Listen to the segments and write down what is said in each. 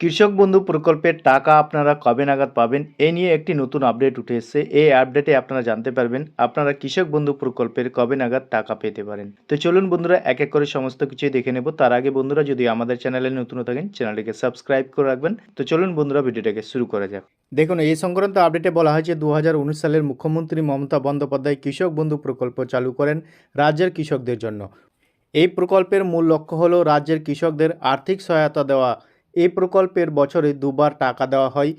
কৃষক বন্ধু প্রকল্পের টাকা আপনারা কবে নাগাদ পাবেন, এ নিয়ে একটি নতুন আপডেট উঠে এসেছে। এই আপডেটে আপনারা জানতে পারবেন, আপনারা কৃষক বন্ধু প্রকল্পের কবে নাগাদ টাকা পেতে পারেন। তো চলুন বন্ধুরা, এক এক করে সমস্ত কিছুই দেখে নেব। তার আগে বন্ধুরা, যদি আমাদের চ্যানেলে নতুন থাকেন, চ্যানেলটিকে সাবস্ক্রাইব করে রাখবেন। তো চলুন বন্ধুরা, ভিডিওটাকে শুরু করা যাক। দেখুন, এই সংক্রান্ত আপডেটে বলা হয়েছে দু হাজার উনিশ সালের মুখ্যমন্ত্রী মমতা বন্দ্যোপাধ্যায় কৃষক বন্ধু প্রকল্প চালু করেন রাজ্যের কৃষকদের জন্য। এই প্রকল্পের মূল লক্ষ্য হল, রাজ্যের কৃষকদের আর্থিক সহায়তা দেওয়া। এই প্রকল্পের বছরে দুবার টাকা দেওয়া হয়।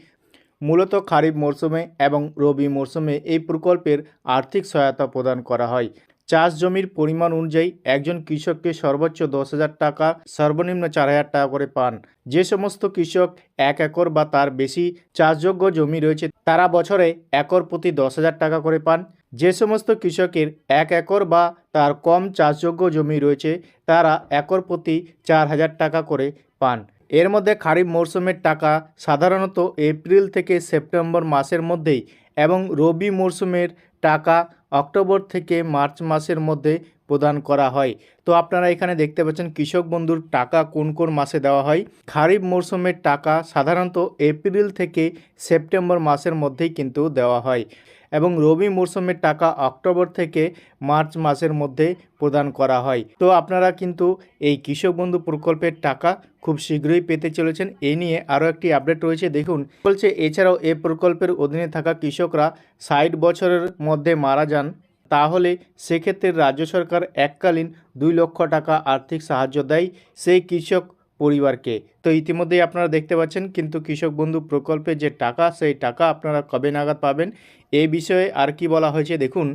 মূলত খারিফ মরশুমে এবং রবি মরশুমে এই প্রকল্পের আর্থিক সহায়তা প্রদান করা হয়। চাষ জমির পরিমাণ অনুযায়ী একজন কৃষককে সর্বোচ্চ দশ হাজার টাকা, সর্বনিম্ন চার হাজার টাকা করে পান। যে সমস্ত কৃষক এক একর বা তার বেশি চাষযোগ্য জমি রয়েছে, তারা বছরে একর প্রতি দশ হাজার টাকা করে পান। যে সমস্ত কৃষকের এক একর বা তার কম চাষযোগ্য জমি রয়েছে, তারা একর প্রতি চার হাজার টাকা করে পান। এর মধ্যে খারিফ মরশুমের টাকা সাধারণত এপ্রিল থেকে সেপ্টেম্বর মাসের মধ্যেই এবং রবি মরশুমের টাকা অক্টোবর থেকে মার্চ মাসের মধ্যে প্রদান করা হয়। তো আপনারা এখানে দেখতে পাচ্ছেন কৃষক বন্ধুর টাকা কোন কোন মাসে দেওয়া হয়। খারিফ মরশুমের টাকা সাধারণত এপ্রিল থেকে সেপ্টেম্বর মাসের মধ্যেই কিন্তু দেওয়া হয় এবং রবি মরশুমের টাকা অক্টোবর থেকে মার্চ মাসের মধ্যে প্রদান করা হয়। তো আপনারা কিন্তু এই কৃষক বন্ধু প্রকল্পের টাকা খুব শীঘ্রই পেতে চলেছেন। এই নিয়ে আরও একটি আপডেট রয়েছে। দেখুন, বলছে এছাড়াও এ প্রকল্পের অধীনে থাকা কৃষকরা ষাট বছরের মধ্যে মারা যান। তাহলে সেক্ষেত্রে রাজ্য সরকার এককালীন দুই লক্ষ টাকা আর্থিক সাহায্য দেয় সেই কৃষক পরিবারকে। তো ইতিমধ্যেই আপনারা দেখতে পাচ্ছেন, কিন্তু কৃষক বন্ধু প্রকল্পে যে টাকা, সেই টাকা আপনারা কবে নাগাদ পাবেন? এ বিষয়ে আর কি বলা হয়েছে দেখুন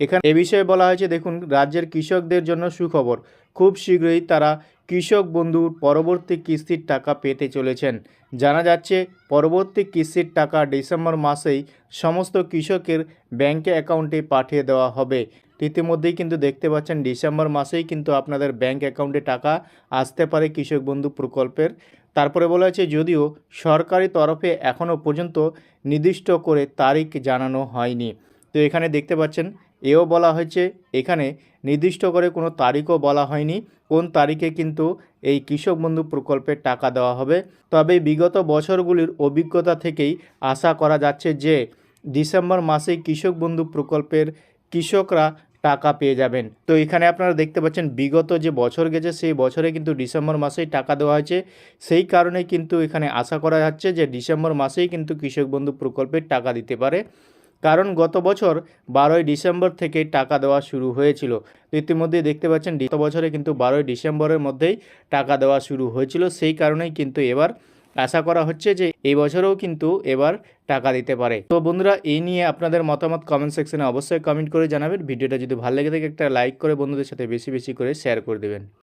এখানে এ বিষয়ে বলা হয়েছে, দেখুন, রাজ্যের কৃষকদের জন্য সুখবর। খুব শীঘ্রই তারা কৃষক বন্ধুর পরবর্তী কিস্তির টাকা পেতে চলেছেন। জানা যাচ্ছে, পরবর্তী কিস্তির টাকা ডিসেম্বর মাসেই সমস্ত কৃষকের ব্যাংকে অ্যাকাউন্টে পাঠিয়ে দেওয়া হবে। ইতিমধ্যেই কিন্তু দেখতে পাচ্ছেন, ডিসেম্বর মাসেই কিন্তু আপনাদের ব্যাংক অ্যাকাউন্টে টাকা আসতে পারে কৃষক বন্ধু প্রকল্পের। তারপরে বলা হয়েছে, যদিও সরকারি তরফে এখনও পর্যন্ত নির্দিষ্ট করে তারিখ জানানো হয়নি। তো এখানে দেখতে পাচ্ছেন এও বলা হয়েছে, এখানে নির্দিষ্ট করে কোনো তারিখও বলা হয়নি, কোন তারিখে কিন্তু এই কৃষক বন্ধু প্রকল্পের টাকা দেওয়া হবে। তবে বিগত বছরগুলির অভিজ্ঞতা থেকেই আশা করা যাচ্ছে যে, ডিসেম্বর মাসেই কৃষক বন্ধু প্রকল্পের কৃষকরা টাকা পেয়ে যাবেন। তো এখানে আপনারা দেখতে পাচ্ছেন, বিগত যে বছর গেছে, সেই বছরে কিন্তু ডিসেম্বর মাসেই টাকা দেওয়া হয়েছে। সেই কারণে কিন্তু এখানে আশা করা যাচ্ছে যে, ডিসেম্বর মাসেই কিন্তু কৃষক বন্ধু প্রকল্পের টাকা দিতে পারে। কারণ গত বছর বারোই ডিসেম্বর থেকে টাকা দেওয়া শুরু হয়েছিল। তো ইতিমধ্যে দেখতে পাচ্ছেন, গত বছরে কিন্তু বারোই ডিসেম্বরের মধ্যেই টাকা দেওয়া শুরু হয়েছিল। সেই কারণেই কিন্তু এবার আশা করা হচ্ছে যে এই বছরেও কিন্তু এবার টাকা দিতে পারে। তো বন্ধুরা, এই নিয়ে আপনাদের মতামত কমেন্ট সেকশনে অবশ্যই কমেন্ট করে জানাবেন। ভিডিওটা যদি ভালো লেগে থাকে, একটা লাইক করে বন্ধুদের সাথে বেশি বেশি করে শেয়ার করে দেবেন।